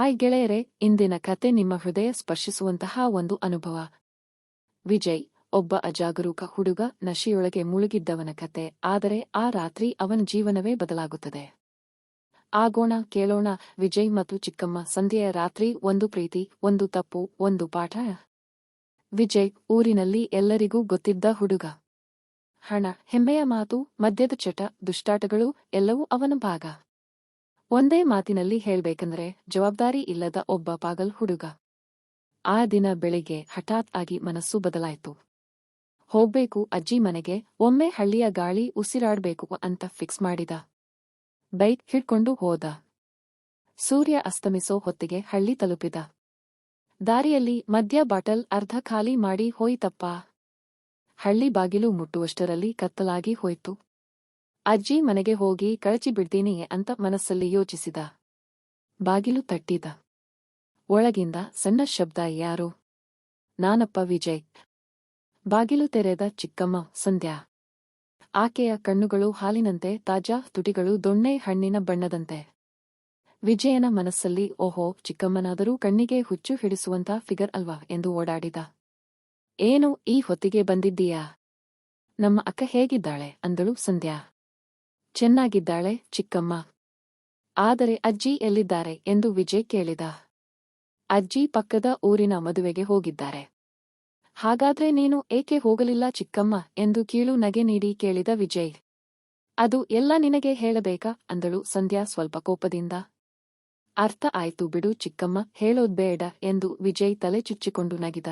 Hi ಗೆಳೆಯರೆ, ಇಂದಿನ ಕತೆ ನಿಮ್ಮ ಹೃದಯ ಸ್ಪರ್ಶಿಸುವಂತಹ ಒಂದು ಅನುಭವ. ವಿಜಯ್, ಒಬ್ಬ ಅಜಾಗರೂಕ ಹುಡುಗ, ನಶೆಯೊಳಗೆ ಮುಳುಗಿದ್ದವನ ಕತೆ, ಆದರೆ ಆ ರಾತ್ರಿ ಅವನ ಜೀವನವೇ ಬದಲಾಗುತ್ತದೆ. ಆಗೋಣ, ಕೇಳೋಣ, ವಿಜಯ್ ಮತ್ತು ಚಿಕ್ಕಮ್ಮ, ಸಂಧ್ಯೆಯ ರಾತ್ರಿ, ಒಂದು ಪ್ರೀತಿ, ಒಂದು ತಪ್ಪು, ಒಂದು ಪಾಠ ವಿಜಯ್ ಊರಿನಲ್ಲಿ ಎಲ್ಲರಿಗೂ ಗೊತ್ತಿದ್ದ ಹುಡುಗ. ಹಣ, ಹೆಮ್ಮೆಯ ಮಾತು, ಮದ್ಯದ ಚಟ, ದುಷ್ಟಾಟಗಳು, ಎಲ್ಲವೂ ಅವನ ಭಾಗ. ಒಂದೇ ಮಾತಿನಲ್ಲಿ ಹೇಳ್ಬೇಕಂದ್ರೆ ಜವಾಬ್ದಾರಿ ಇಲ್ಲದ ಒಬ್ಬ ಪಾಗಲ್ ಹುಡುಗ. ಆ ದಿನ ಬೆಳಿಗ್ಗೆ ಹಠಾತ್ ಆಗಿ ಮನಸ್ಸು ಬದಲಾಯಿತು. ಹೋಗ್ಬೇಕು, ಅಜ್ಜಿ ಮನೆಗೆ, ಒಮ್ಮೆ ಹಳ್ಳಿಯ ಗಾಳಿ ಉಸಿರಾಡ್ಬೇಕು ಅಂತ ಫಿಕ್ಸ್ ಮಾಡಿದ. ಬೈಕ್ ಹಿಡ್ಕೊಂಡು ಹೋದ. ಸೂರ್ಯ ಅಸ್ತಮಿಸೋ ಹೊತ್ತಿಗೆ ಹಳ್ಳಿ ತಲುಪಿದ. ದಾರಿಯಲ್ಲಿ ಮದ್ಯ ಬಾಟಲ್ ಅರ್ಧ ಖಾಲಿ ಮಾಡಿ ಹೋಯ್ತಪ್ಪ. ಹಳ್ಳಿ ಬಾಗಿಲು ಮುಟ್ಟುವಷ್ಟರಲ್ಲಿ ಕತ್ತಲಾಗಿ ಹೋಯ್ತು. ಅಜ್ಜಿ ಮನೆಗೆ ಹೋಗಿ ಕಳಚಿ ಬಿಡ್ತೀನಿ ಅಂತ ಮನಸ್ಸಲ್ಲಿ ಯೋಚಿಸಿದ. ಬಾಗಿಲು ತಟ್ಟಿದ. ಒಳಗಿಂದ ಸಣ್ಣ ಶಬ್ದ, ಯಾರು? ನಾನಪ್ಪ ವಿಜಯ್. ಬಾಗಿಲು ತೆರೆದ ಚಿಕ್ಕಮ್ಮ, ಸಂಧ್ಯಾ. ಆಕೆಯ ಕಣ್ಣುಗಳು ಹಾಲಿನಂತೆ, ತಾಜಾ ತುಟಿಗಳು ದೊಣ್ಣೆ ಹಣ್ಣಿನ ಬಣ್ಣದಂತೆ. ವಿಜಯನ ಮನಸ್ಸಲ್ಲಿ, ಓಹೋ, ಚಿಕ್ಕಮ್ಮನಾದರೂ ಕಣ್ಣಿಗೆ ಹುಚ್ಚು ಹಿಡಿಸುವಂತ ಫಿಗರ್ ಅಲ್ವಾ? ಎಂದು ಓಡಾಡಿದ. ಏನು, ಈ ಹೊತ್ತಿಗೆ ಬಂದಿದ್ದೀಯಾ? ನಮ್ಮ ಅಕ್ಕ ಹೇಗಿದ್ದಾಳೆ? ಅಂದಳು ಸಂಧ್ಯಾ. ಚೆನ್ನಾಗಿದ್ದಾಳೆ ಚಿಕ್ಕಮ್ಮ. ಆದರೆ ಅಜ್ಜಿ ಎಲ್ಲಿದ್ದಾರೆ ಎಂದು ವಿಜಯ್ ಕೇಳಿದ. ಅಜ್ಜಿ ಪಕ್ಕದ ಊರಿನ ಮದುವೆಗೆ ಹೋಗಿದ್ದಾರೆ. ಹಾಗಾದ್ರೆ ನೀನು ಏಕೆ ಹೋಗಲಿಲ್ಲ ಚಿಕ್ಕಮ್ಮ ಎಂದು ಕೀಳು ನಗೆ ನೀಡಿ ಕೇಳಿದ ವಿಜಯ್. ಅದು ಎಲ್ಲ ನಿನಗೆ ಹೇಳಬೇಕಾ ಅಂದಳು ಸಂಧ್ಯಾ ಸ್ವಲ್ಪ ಕೋಪದಿಂದ. ಅರ್ಥ ಆಯ್ತು ಬಿಡು ಚಿಕ್ಕಮ್ಮ ಹೇಳೋದ್ ಬೇಡ ಎಂದು ವಿಜಯ್ ತಲೆ ಚುಚ್ಚಿಕೊಂಡು ನಗಿದ.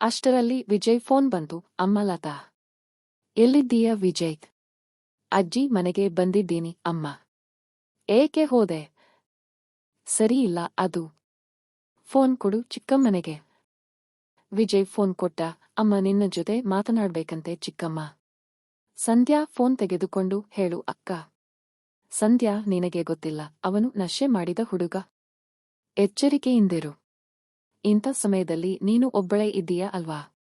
ಅಷ್ಟರಲ್ಲಿ ವಿಜಯ್ ಫೋನ್ ಬಂತು ಅಮ್ಮ ಲತಾ ಎಲ್ಲಿದ್ದೀಯ ವಿಜಯ್? ಅಜ್ಜಿ ಮನೆಗೆ ಬಂದಿದ್ದೀನಿ, ಅಮ್ಮ. ಏಕೆ ಹೋದೆ? ಸರಿಯಿಲ್ಲ ಅದು. ಫೋನ್ ಕೊಡು ಚಿಕ್ಕಮ್ಮನೆಗೆ. ವಿಜಯ್ ಫೋನ್ ಕೊಟ್ಟ, ಅಮ್ಮ ನಿನ್ನ ಜೊತೆ ಮಾತನಾಡ್ಬೇಕಂತೆ ಚಿಕ್ಕಮ್ಮ. ಸಂಧ್ಯಾ ಫೋನ್ ತೆಗೆದುಕೊಂಡು ಹೇಳು, ಅಕ್ಕ. ಸಂಧ್ಯಾ ನಿನಗೆ ಗೊತ್ತಿಲ್ಲ, ಅವನು ನಶೆ ಮಾಡಿದ ಹುಡುಗ. ಎಚ್ಚರಿಕೆಯಿಂದಿರು. ಇಂಥ ಸಮಯದಲ್ಲಿ ನೀನು ಒಬ್ಬಳೇ ಇದ್ದೀಯಾ ಅಲ್ವಾ?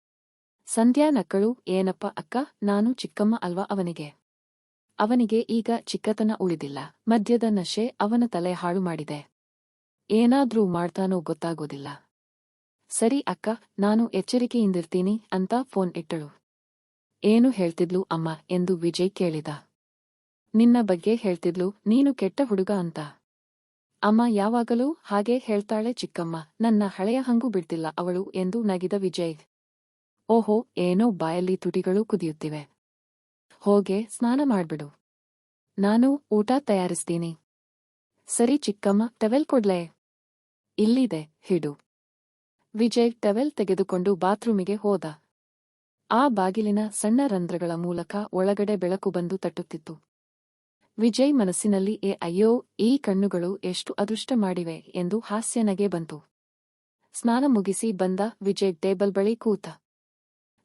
ಸಂಧ್ಯಾ ನಕ್ಕಳು, ಏನಪ್ಪ ಅಕ್ಕ, ನಾನು ಚಿಕ್ಕಮ್ಮ ಅಲ್ವಾ ಅವನಿಗೆ? ಅವನಿಗೆ ಈಗ ಚಿಕ್ಕತನ ಉಳಿದಿಲ್ಲ. ಮದ್ಯದ ನಶೆ ಅವನ ತಲೆ ಹಾಳು ಮಾಡಿದೆ. ಏನಾದ್ರೂ ಮಾಡ್ತಾನೋ ಗೊತ್ತಾಗೋದಿಲ್ಲ. ಸರಿ ಅಕ್ಕ, ನಾನು ಎಚ್ಚರಿಕೆಯಿಂದಿರ್ತೀನಿ ಅಂತ ಫೋನ್ ಇಟ್ಟಳು. ಏನು ಹೇಳ್ತಿದ್ಲು ಅಮ್ಮ ಎಂದು ವಿಜಯ್ ಕೇಳಿದ. ನಿನ್ನ ಬಗ್ಗೆ ಹೇಳ್ತಿದ್ಲು, ನೀನು ಕೆಟ್ಟ ಹುಡುಗ ಅಂತ. ಅಮ್ಮ ಯಾವಾಗಲೂ ಹಾಗೆ ಹೇಳ್ತಾಳೆ ಚಿಕ್ಕಮ್ಮ, ನನ್ನ ಹಳೆಯ ಹಂಗು ಬಿಡ್ತಿಲ್ಲ ಅವಳು ಎಂದು ನಗಿದ ವಿಜಯ್. ಓಹೋ, ಏನೋ ಬಾಯಲ್ಲಿ ತುಟಿಗಳು ಕುದಿಯುತ್ತಿವೆ. ಹೋಗೆ, ಸ್ನಾನ ಮಾಡ್ಬಿಡು. ನಾನು ಊಟ ತಯಾರಿಸ್ತೀನಿ. ಸರಿ ಚಿಕ್ಕಮ್ಮ, ಟವೆಲ್ ಕೊಡ್ಲೇ? ಇಲ್ಲಿದೆ, ಹಿಡು. ವಿಜಯ್ ಟವೆಲ್ ತೆಗೆದುಕೊಂಡು ಬಾತ್ರೂಮಿಗೆ ಹೋದ. ಆ ಬಾಗಿಲಿನ ಸಣ್ಣ ರಂಧ್ರಗಳ ಮೂಲಕ ಒಳಗಡೆ ಬೆಳಕು ಬಂದು ತಟ್ಟುತ್ತಿತ್ತು. ವಿಜಯ್ ಮನಸ್ಸಿನಲ್ಲಿ, ಏ, ಅಯ್ಯೋ, ಈ ಕಣ್ಣುಗಳು ಎಷ್ಟು ಅದೃಷ್ಟ ಮಾಡಿವೆ ಎಂದು ಹಾಸ್ಯನಗೆ ಬಂತು. ಸ್ನಾನ ಮುಗಿಸಿ ಬಂದ ವಿಜಯ್ ಟೇಬಲ್ ಬಳಿ ಕೂತ.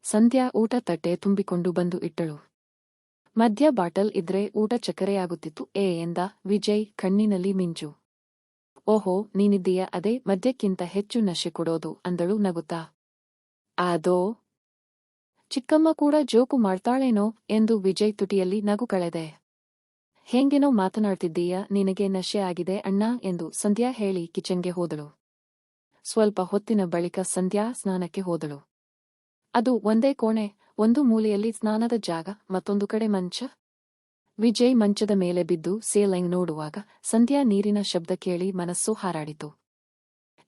ಸಂಧ್ಯಾ ಊಟ ತಟ್ಟೆ ತುಂಬಿಕೊಂಡು ಬಂದು ಇಟ್ಟಳು. ಮದ್ಯ ಬಾಟಲ್ ಇದ್ರೆ ಊಟ ಚಕರೆಯಾಗುತ್ತಿತ್ತು. ಏ ಎಂದ ವಿಜಯ್ ಕಣ್ಣಿನಲ್ಲಿ ಮಿಂಚು. ಓಹೋ, ನೀನಿದ್ದೀಯ? ಅದೇ, ಮದ್ಯಕ್ಕಿಂತ ಹೆಚ್ಚು ನಶೆ ಕೊಡೋದು, ಅಂದಳು ನಗುತ್ತಾ. ಆದೋ ಚಿಕ್ಕಮ್ಮ ಕೂಡ ಜೋಕು ಮಾಡ್ತಾಳೇನೋ, ಎಂದು ವಿಜಯ್ ತುಟಿಯಲ್ಲಿ ನಗು ಕಳೆದೆ. ಹೆಂಗೇನೋ ಮಾತನಾಡ್ತಿದ್ದೀಯ? ನಿನಗೆ ನಶೆ ಆಗಿದೆ ಅಣ್ಣ, ಎಂದು ಸಂಧ್ಯಾ ಹೇಳಿ ಕಿಚನ್ಗೆ ಹೋದಳು. ಸ್ವಲ್ಪ ಹೊತ್ತಿನ ಬಳಿಕ ಸಂಧ್ಯಾ ಸ್ನಾನಕ್ಕೆ ಹೋದಳು. ಅದು ಒಂದೇ ಕೋಣೆ ಒಂದು ಮೂಲೆಯಲ್ಲಿ ಸ್ನಾನದ ಜಾಗ, ಮತ್ತೊಂದು ಕಡೆ ಮಂಚ. ವಿಜಯ್ ಮಂಚದ ಮೇಲೆ ಬಿದ್ದು ಸೇಲೈಂಗ್ ನೋಡುವಾಗ ಸಂಧ್ಯಾ ನೀರಿನ ಶಬ್ದ ಕೇಳಿ ಮನಸ್ಸು ಹಾರಾಡಿತು.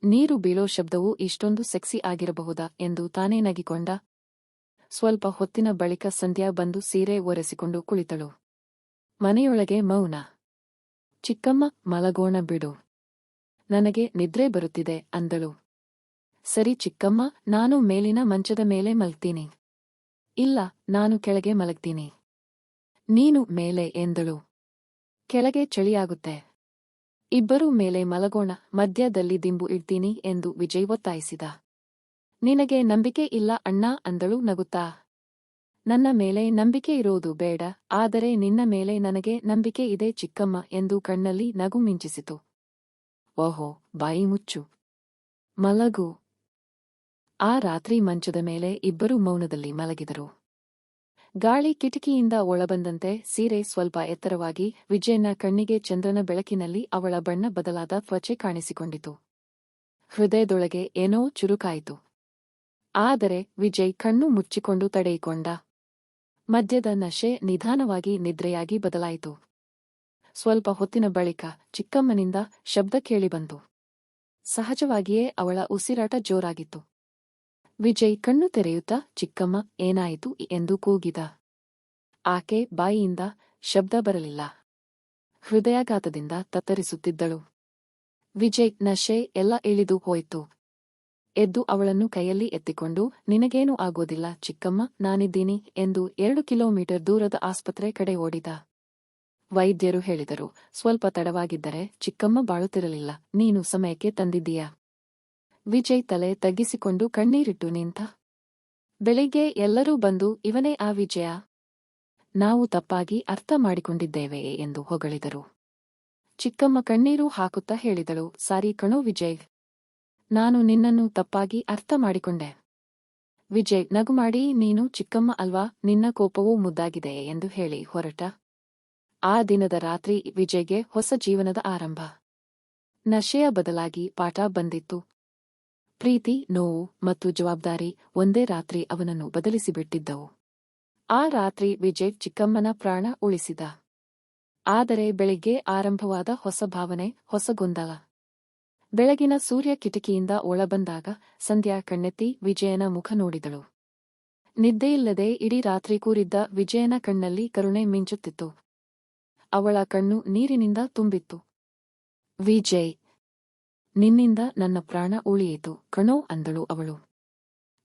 ನೀರು ಬೀಳೋ ಶಬ್ದವು ಇಷ್ಟೊಂದು ಸೆಕ್ಸಿ ಆಗಿರಬಹುದಾ ಎಂದು ತಾನೇ ನಗಿಕೊಂಡ. ಸ್ವಲ್ಪ ಹೊತ್ತಿನ ಬಳಿಕ ಸಂಧ್ಯಾ ಬಂದು ಸೀರೆ ಒರೆಸಿಕೊಂಡು ಕುಳಿತಳು. ಮನೆಯೊಳಗೆ ಮೌನ. ಚಿಕ್ಕಮ್ಮ, ಮಲಗೋಣ ಬಿಡು. ನನಗೆ ನಿದ್ರೆ ಬರುತ್ತಿದೆ ಅಂದಳು. ಸರಿ ಚಿಕ್ಕಮ್ಮ, ನಾನು ಮೇಲಿನ ಮಂಚದ ಮೇಲೆ ಮಲಗ್ತೀನಿ ಇಲ್ಲ, ನಾನು ಕೆಳಗೆ ಮಲಗ್ತೀನಿ. ನೀನು ಮೇಲೆ ಎಂದಳು. ಕೆಳಗೆ ಚಳಿಯಾಗುತ್ತೆ. ಇಬ್ಬರೂ ಮೇಲೆ ಮಲಗೋಣ, ಮಧ್ಯದಲ್ಲಿ ದಿಂಬು ಇಡ್ತೀನಿ ಎಂದು ವಿಜಯ್ ಒತ್ತಾಯಿಸಿದ. ನಿನಗೆ ನಂಬಿಕೆ ಇಲ್ಲ ಅಣ್ಣ ಅಂದಳು ನಗುತ್ತಾ. ನನ್ನ ಮೇಲೆ ನಂಬಿಕೆ ಇರೋದು ಬೇಡ, ಆದರೆ ನಿನ್ನ ಮೇಲೆ ನನಗೆ ನಂಬಿಕೆ ಇದೆ ಚಿಕ್ಕಮ್ಮ ಎಂದು ಕಣ್ಣಲ್ಲಿ ನಗು ಮಿಂಚಿಸಿತು. ಓಹೋ, ಬಾಯಿ ಮುಚ್ಚು. ಮಲಗು. ಆ ರಾತ್ರಿ ಮಂಚದ ಮೇಲೆ ಇಬ್ಬರೂ ಮೌನದಲ್ಲಿ ಮಲಗಿದರು. ಗಾಳಿ ಕಿಟಕಿಯಿಂದ ಒಳಬಂದಂತೆ ಸೀರೆ ಸ್ವಲ್ಪ ಎತ್ತರವಾಗಿ, ವಿಜಯನ ಕಣ್ಣಿಗೆ ಚಂದ್ರನ ಬೆಳಕಿನಲ್ಲಿ ಅವಳ ಬಣ್ಣ ಬದಲಾದ ತ್ವಚೆ ಕಾಣಿಸಿಕೊಂಡಿತು. ಹೃದಯದೊಳಗೆ ಏನೋ ಚುರುಕಾಯಿತು. ಆದರೆ ವಿಜಯ್ ಕಣ್ಣು ಮುಚ್ಚಿಕೊಂಡು ತಡೆಯಿಕೊಂಡ. ಮದ್ಯದ ನಶೆ ನಿಧಾನವಾಗಿ ನಿದ್ರೆಯಾಗಿ ಬದಲಾಯಿತು. ಸ್ವಲ್ಪ ಹೊತ್ತಿನ ಬಳಿಕ ಚಿಕ್ಕಮ್ಮನಿಂದ ಶಬ್ದ ಕೇಳಿಬಂತು. ಸಹಜವಾಗಿಯೇ ಅವಳ ಉಸಿರಾಟ ಜೋರಾಗಿತ್ತು. ವಿಜಯ್ ಕಣ್ಣು ತೆರೆಯುತ್ತಾ, ಚಿಕ್ಕಮ್ಮ, ಏನಾಯಿತು? ಎಂದು ಕೂಗಿದ. ಆಕೆ ಬಾಯಿಯಿಂದ ಶಬ್ದ ಬರಲಿಲ್ಲ. ಹೃದಯಾಘಾತದಿಂದ ತತ್ತರಿಸುತ್ತಿದ್ದಳು. ವಿಜಯ್ ನಶೆ ಎಲ್ಲ ಇಳಿದು ಹೋಯಿತು. ಎದ್ದು ಅವಳನ್ನು ಕೈಯಲ್ಲಿ ಎತ್ತಿಕೊಂಡು, ನಿನಗೇನೂ ಆಗೋದಿಲ್ಲ, ಚಿಕ್ಕಮ್ಮ, ನಾನಿದ್ದೀನಿ ಎಂದು ಎರಡು ಕಿಲೋಮೀಟರ್ ದೂರದ ಆಸ್ಪತ್ರೆ ಕಡೆ ಓಡಿದ. ವೈದ್ಯರು ಹೇಳಿದರು, ಸ್ವಲ್ಪ ತಡವಾಗಿದ್ದರೆ ಚಿಕ್ಕಮ್ಮ ಬಾಳುತ್ತಿರಲಿಲ್ಲ, ನೀನು ಸಮಯಕ್ಕೆ ತಂದಿದ್ದೀಯಾ? ವಿಜಯ್ ತಲೆ ತಗ್ಗಿಸಿಕೊಂಡು ಕಣ್ಣೀರಿಟ್ಟು ನಿಂತ. ಬೆಳಿಗ್ಗೆ ಎಲ್ಲರೂ ಬಂದು ಇವನೇ ಆ ವಿಜಯ. ನಾವು ತಪ್ಪಾಗಿ ಅರ್ಥ ಮಾಡಿಕೊಂಡಿದ್ದೇವೆಯೇ ಎಂದು ಹೊಗಳಿದರು. ಚಿಕ್ಕಮ್ಮ ಕಣ್ಣೀರು ಹಾಕುತ್ತಾ ಹೇಳಿದಳು, ಸಾರಿ ಕಣೋ ವಿಜಯ್. ನಾನು ನಿನ್ನನ್ನು ತಪ್ಪಾಗಿ ಅರ್ಥ ಮಾಡಿಕೊಂಡೆ. ವಿಜಯ್ ನಗುಮಾಡಿ ನೀನು ಚಿಕ್ಕಮ್ಮ ಅಲ್ವಾ? ನಿನ್ನ ಕೋಪವೂ ಮುದ್ದಾಗಿದೆ ಎಂದು ಹೇಳಿ ಹೊರಟ. ಆ ದಿನದ ರಾತ್ರಿ ವಿಜಯ್ಗೆ ಹೊಸ ಜೀವನದ ಆರಂಭ. ನಶೆಯ ಬದಲಾಗಿ ಪಾಠ ಬಂದಿತ್ತು. ಪ್ರೀತಿ, ನೋವು ಮತ್ತು ಜವಾಬ್ದಾರಿ ಒಂದೇ ರಾತ್ರಿ ಅವನನ್ನು ಬದಲಿಸಿಬಿಟ್ಟಿದ್ದವು. ಆ ರಾತ್ರಿ ವಿಜಯ್ ಚಿಕ್ಕಮ್ಮನ ಪ್ರಾಣ ಉಳಿಸಿದ. ಆದರೆ ಬೆಳಿಗ್ಗೆ ಆರಂಭವಾದ ಹೊಸ ಭಾವನೆ ಹೊಸ ಗೊಂದಲ ಬೆಳಗಿನ ಸೂರ್ಯ ಕಿಟಕಿಯಿಂದ ಒಳಬಂದಾಗ ಸಂಧ್ಯಾ ಕಣ್ಣೆತ್ತಿ ವಿಜಯನ ಮುಖ ನೋಡಿದಳು. ನಿದ್ದೆಯಿಲ್ಲದೆ ಇಡೀ ರಾತ್ರಿ ಕೂರಿದ್ದ ವಿಜಯನ ಕಣ್ಣಲ್ಲಿ ಕರುಣೆ ಮಿಂಚುತ್ತಿತ್ತು. ಅವಳ ಕಣ್ಣು ನೀರಿನಿಂದ ತುಂಬಿತ್ತು. ವಿಜಯ್ ನಿನ್ನಿಂದ ನನ್ನ ಪ್ರಾಣ ಉಳಿಯಿತು. ಕಣೋ, ಅಂದಳು ಅವಳು.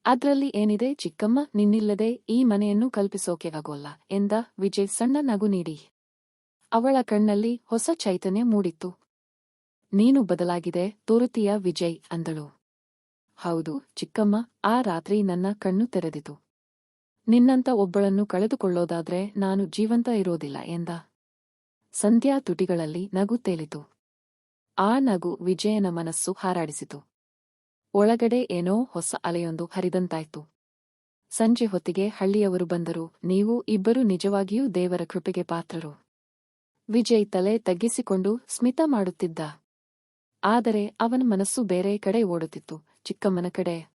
ಅದ್ರಲ್ಲಿ ಏನಿದೆ ಚಿಕ್ಕಮ್ಮ? ನಿನ್ನಿಲ್ಲದೆ ಈ ಮನೆಯನ್ನು ಕಲ್ಪಿಸೋಕೆ ಆಗೋಲ್ಲ ಎಂದ ವಿಜಯ್. ಸಣ್ಣ ನಗು ನೀಡಿ. ಅವಳ ಕಣ್ಣಲ್ಲಿ ಹೊಸ ಚೈತನ್ಯ ಮೂಡಿತ್ತು. ನೀನು ಬದಲಾಗಿದೆ, ತೋರುತ್ತೀಯ ವಿಜಯ್? ಅಂದಳು. ಹೌದು, ಚಿಕ್ಕಮ್ಮ, ಆ ರಾತ್ರಿ ನನ್ನ ಕಣ್ಣು ತೆರೆದಿತು. ನಿನ್ನಂತ ಒಬ್ಬಳನ್ನು ಕಳೆದುಕೊಳ್ಳೋದಾದ್ರೆ ನಾನು ಜೀವಂತ ಇರೋದಿಲ್ಲ ಎಂದ. ಸಂಧ್ಯಾ ತುಟಿಗಳಲ್ಲಿ ನಗು ತೇಲಿತು. ಆ ನಗು ವಿಜಯನ ಮನಸ್ಸು ಹಾರಾಡಿಸಿತು. ಒಳಗಡೆ ಏನೋ ಹೊಸ ಅಲೆಯೊಂದು ಹರಿದಂತಾಯ್ತು. ಸಂಜೆ ಹೊತ್ತಿಗೆ ಹಳ್ಳಿಯವರು ಬಂದರು, ನೀವು ಇಬ್ಬರು ನಿಜವಾಗಿಯೂ ದೇವರ ಕೃಪೆಗೆ ಪಾತ್ರರು. ವಿಜಯ್ ತಲೆ ತಗ್ಗಿಸಿಕೊಂಡು ಸ್ಮಿತ ಮಾಡುತ್ತಿದ್ದ. ಆದರೆ ಅವನ ಮನಸ್ಸು ಬೇರೆ ಕಡೆ ಓಡುತ್ತಿತ್ತು, ಚಿಕ್ಕಮ್ಮನ ಕಡೆ.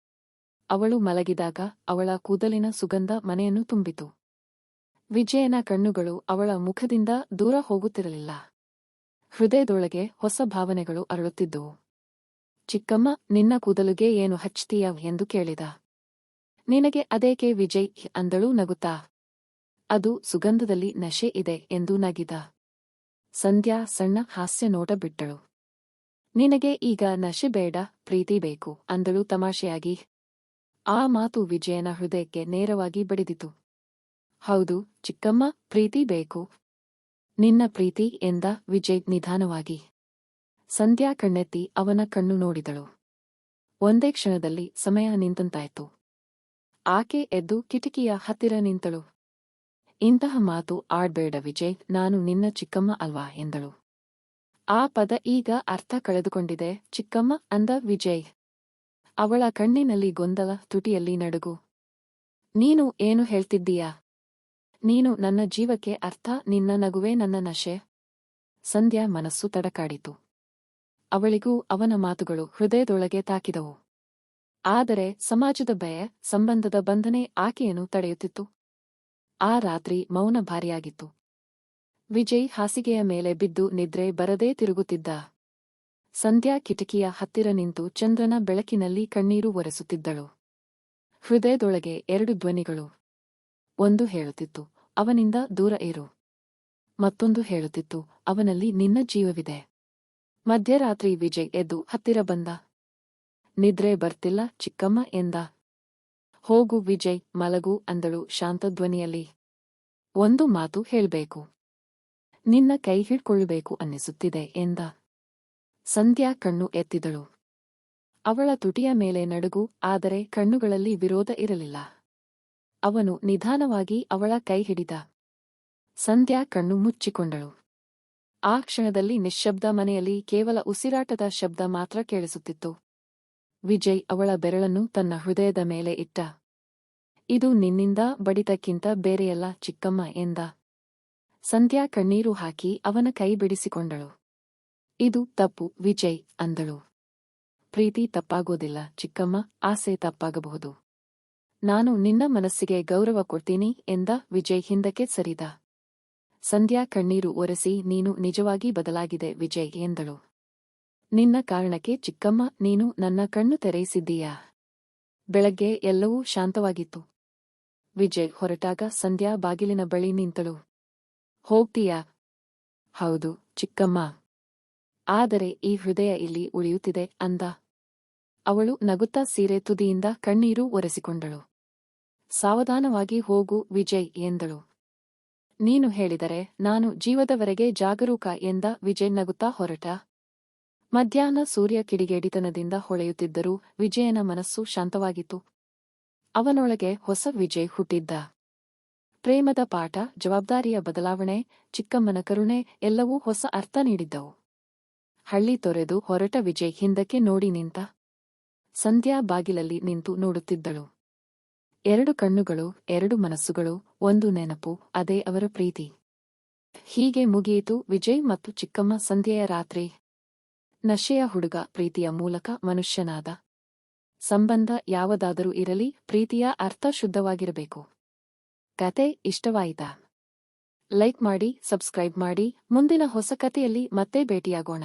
ಅವಳು ಮಲಗಿದಾಗ ಅವಳ ಕೂದಲಿನ ಸುಗಂಧ ಮನೆಯನ್ನು ತುಂಬಿತು. ವಿಜಯನ ಕಣ್ಣುಗಳು ಅವಳ ಮುಖದಿಂದ ದೂರ ಹೋಗುತ್ತಿರಲಿಲ್ಲ. ಹೃದಯದೊಳಗೆ ಹೊಸ ಭಾವನೆಗಳು ಅರಳುತ್ತಿದ್ದುವು. ಚಿಕ್ಕಮ್ಮ, ನಿನ್ನ ಕೂದಲುಗೆ ಏನು ಹಚ್ತೀಯ ಎಂದು ಕೇಳಿದ. ನಿನಗೆ ಅದೇಕೆ ವಿಜಯ್ ಅಂದಳು ನಗುತ್ತಾ. ಅದು ಸುಗಂಧದಲ್ಲಿ ನಶೆ ಇದೆ ಎಂದು ನಗಿದ. ಸಂಧ್ಯಾ ಸಣ್ಣ ಹಾಸ್ಯ ನೋಟ ಬಿಟ್ಟಳು. ನಿನಗೆ ಈಗ ನಶೆ ಬೇಡ, ಪ್ರೀತಿ ಬೇಕು ಅಂದಳು ತಮಾಷೆಯಾಗಿ. ಆ ಮಾತು ವಿಜಯನ ಹೃದಯಕ್ಕೆ ನೇರವಾಗಿ ಬಡಿದಿತು. ಹೌದು ಚಿಕ್ಕಮ್ಮ, ಪ್ರೀತಿ ಬೇಕು ನಿನ್ನ ಪ್ರೀತಿ ಎಂದ ವಿಜಯ್ ನಿಧಾನವಾಗಿ. ಸಂಧ್ಯಾ ಕಣ್ಣೆತ್ತಿ ಅವನ ಕಣ್ಣು ನೋಡಿದಳು. ಒಂದೇ ಕ್ಷಣದಲ್ಲಿ ಸಮಯ ನಿಂತಂತಾಯ್ತು. ಆಕೆ ಎದ್ದು ಕಿಟಕಿಯ ಹತ್ತಿರ ನಿಂತಳು. ಇಂತಹ ಮಾತು ಆಡ್ಬೇಡ ವಿಜಯ್, ನಾನು ನಿನ್ನ ಚಿಕ್ಕಮ್ಮ ಅಲ್ವಾ ಎಂದಳು. ಆ ಪದ ಈಗ ಅರ್ಥ ಕಳೆದುಕೊಂಡಿದೆ, ಚಿಕ್ಕಮ್ಮ ಅಂದ ವಿಜಯ್. ಅವಳ ಕಣ್ಣಿನಲ್ಲಿ ಗೊಂದಲ ತುಟಿಯಲ್ಲಿ ನಡುಗು. ನೀನು ಏನು ಹೇಳ್ತಿದ್ದೀಯಾ? ನೀನು ನನ್ನ ಜೀವಕ್ಕೆ ಅರ್ಥ, ನಿನ್ನ ನಗುವೆ ನನ್ನ ನಶೆ. ಸಂಧ್ಯಾ ಮನಸ್ಸು ತಡಕಾಡಿತು. ಅವಳಿಗೂ ಅವನ ಮಾತುಗಳು ಹೃದಯದೊಳಗೆ ತಾಕಿದವು. ಆದರೆ ಸಮಾಜದ ಭಯ, ಸಂಬಂಧದ ಬಂಧನೆ ಆಕೆಯನ್ನು ತಡೆಯುತ್ತಿತ್ತು. ಆ ರಾತ್ರಿ ಮೌನ ಭಾರಿಯಾಗಿತ್ತು. ವಿಜಯ್ ಹಾಸಿಗೆಯ ಮೇಲೆ ಬಿದ್ದು ನಿದ್ರೆ ಬರದೇ ತಿರುಗುತ್ತಿದ್ದ. ಸಂಧ್ಯಾ ಕಿಟಕಿಯ ಹತ್ತಿರ ನಿಂತು ಚಂದ್ರನ ಬೆಳಕಿನಲ್ಲಿ ಕಣ್ಣೀರು ಒರೆಸುತ್ತಿದ್ದಳು. ಹೃದಯದೊಳಗೆ ಎರಡು ಧ್ವನಿಗಳು. ಒಂದು ಹೇಳುತ್ತಿತ್ತು, ಅವನಿಂದ ದೂರ ಇರು. ಮತ್ತೊಂದು ಹೇಳುತ್ತಿತ್ತು, ಅವನಲ್ಲಿ ನಿನ್ನ ಜೀವವಿದೆ. ಮಧ್ಯರಾತ್ರಿ ವಿಜಯ್ ಎದ್ದು ಹತ್ತಿರ ಬಂದ. ನಿದ್ರೆ ಬರ್ತಿಲ್ಲ, ಚಿಕ್ಕಮ್ಮ ಎಂದ. ಹೋಗು ವಿಜಯ್, ಮಲಗು ಅಂದಳು ಶಾಂತಧ್ವನಿಯಲ್ಲಿ. ಒಂದು ಮಾತು ಹೇಳ್ಬೇಕು. ನಿನ್ನ ಕೈ ಹಿಡ್ಕೊಳ್ಳಬೇಕು ಅನ್ನಿಸುತ್ತಿದೆ ಎಂದ. ಸಂಧ್ಯಾ ಕಣ್ಣು ಎತ್ತಿದಳು. ಅವಳ ತುಟಿಯ ಮೇಲೆ ನಡುಗು, ಆದರೆ ಕಣ್ಣುಗಳಲ್ಲಿ ವಿರೋಧ ಇರಲಿಲ್ಲ. ಅವನು ನಿಧಾನವಾಗಿ ಅವಳ ಕೈ ಹಿಡಿದ. ಸಂಧ್ಯಾ ಕಣ್ಣು ಮುಚ್ಚಿಕೊಂಡಳು. ಆ ಕ್ಷಣದಲ್ಲಿ ನಿಶ್ಶಬ್ದ ಮನೆಯಲ್ಲಿ ಕೇವಲ ಉಸಿರಾಟದ ಶಬ್ದ ಮಾತ್ರ ಕೇಳಿಸುತ್ತಿತ್ತು. ವಿಜಯ್ ಅವಳ ಬೆರಳನ್ನು ತನ್ನ ಹೃದಯದ ಮೇಲೆ ಇಟ್ಟ. ಇದು ನಿನ್ನಿಂದ ಬಡಿತಕ್ಕಿಂತ ಬೇರೆಯಲ್ಲ ಚಿಕ್ಕಮ್ಮ ಎಂದ. ಸಂಧ್ಯಾ ಕಣ್ಣೀರು ಹಾಕಿ ಅವನ ಕೈ ಬಿಡಿಸಿಕೊಂಡಳು. ಇದು ತಪ್ಪು ವಿಜಯ್ ಅಂದಳು. ಪ್ರೀತಿ ತಪ್ಪಾಗೋದಿಲ್ಲ ಚಿಕ್ಕಮ್ಮ, ಆಸೆ ತಪ್ಪಾಗಬಹುದು. ನಾನು ನಿನ್ನ ಮನಸ್ಸಿಗೆ ಗೌರವ ಕೊಡ್ತೀನಿ ಎಂದ ವಿಜಯ್ ಹಿಂದಕ್ಕೆ ಸರಿದ. ಸಂಧ್ಯಾ ಕಣ್ಣೀರು ಒರೆಸಿ, ನೀನು ನಿಜವಾಗಿ ಬದಲಾಗಿದೆ ವಿಜಯ್ ಎಂದಳು. ನಿನ್ನ ಕಾರಣಕ್ಕೆ ಚಿಕ್ಕಮ್ಮ, ನೀನು ನನ್ನ ಕಣ್ಣು ತೆರೆಯಿಸಿದ್ದೀಯಾ? ಬೆಳಗ್ಗೆ ಎಲ್ಲವೂ ಶಾಂತವಾಗಿತ್ತು. ವಿಜಯ್ ಹೊರಟಾಗ ಸಂಧ್ಯಾ ಬಾಗಿಲಿನ ಬಳಿ ನಿಂತಳು. ಹೋಗ್ತೀಯಾ? ಹೌದು, ಚಿಕ್ಕಮ್ಮ. ಆದರೆ ಈ ಹೃದಯ ಇಲ್ಲಿ ಉಳಿಯುತ್ತಿದೆ, ಅಂದ. ಅವಳು ನಗುತ್ತಾ ಸೀರೆ ತುದಿಯಿಂದ ಕಣ್ಣೀರು ಒರೆಸಿಕೊಂಡಳು. ಸಾವಧಾನವಾಗಿ ಹೋಗು ವಿಜಯ್ ಎಂದಳು. ನೀನು ಹೇಳಿದರೆ ನಾನು ಜೀವದವರೆಗೆ ಜಾಗರೂಕ ಎಂದ ವಿಜಯ್ ನಗುತ್ತಾ ಹೊರಟ. ಮಧ್ಯಾಹ್ನ ಸೂರ್ಯ ಕಿಡಿಗೇಡಿತನದಿಂದ ಹೊಳೆಯುತ್ತಿದ್ದರೂ ವಿಜಯನ ಮನಸ್ಸು ಶಾಂತವಾಗಿತ್ತು. ಅವನೊಳಗೆ ಹೊಸ ವಿಜಯ್ ಹುಟ್ಟಿದ್ದ. ಪ್ರೇಮದ ಪಾಠ, ಜವಾಬ್ದಾರಿಯ ಬದಲಾವಣೆ, ಚಿಕ್ಕಮ್ಮನ ಕರುಣೆ ಎಲ್ಲವೂ ಹೊಸ ಅರ್ಥ ನೀಡಿದ್ದವು. ಹಳ್ಳಿ ತೊರೆದು ಹೊರಟ ವಿಜಯ್ ಹಿಂದಕ್ಕೆ ನೋಡಿ ನಿಂತ. ಸಂಧ್ಯಾ ಬಾಗಿಲಲ್ಲಿ ನಿಂತು ನೋಡುತ್ತಿದ್ದಳು. ಎರಡು ಕಣ್ಣುಗಳು, ಎರಡು ಮನಸ್ಸುಗಳು, ಒಂದು ನೆನಪು, ಅದೇ ಅವರ ಪ್ರೀತಿ. ಹೀಗೆ ಮುಗಿಯಿತು ವಿಜಯ್ ಮತ್ತು ಚಿಕ್ಕಮ್ಮ ಸಂಧ್ಯೆಯ ರಾತ್ರಿ. ನಶೆಯ ಹುಡುಗ ಪ್ರೀತಿಯ ಮೂಲಕ ಮನುಷ್ಯನಾದ. ಸಂಬಂಧ ಯಾವುದಾದರೂ ಇರಲಿ, ಪ್ರೀತಿಯ ಅರ್ಥ ಶುದ್ಧವಾಗಿರಬೇಕು. ಕತೆ ಇಷ್ಟವಾಯಿತ? ಲೈಕ್ ಮಾಡಿ, ಸಬ್ಸ್ಕ್ರೈಬ್ ಮಾಡಿ, ಮುಂದಿನ ಹೊಸ ಕಥೆಯಲ್ಲಿ ಮತ್ತೆ ಭೇಟಿಯಾಗೋಣ.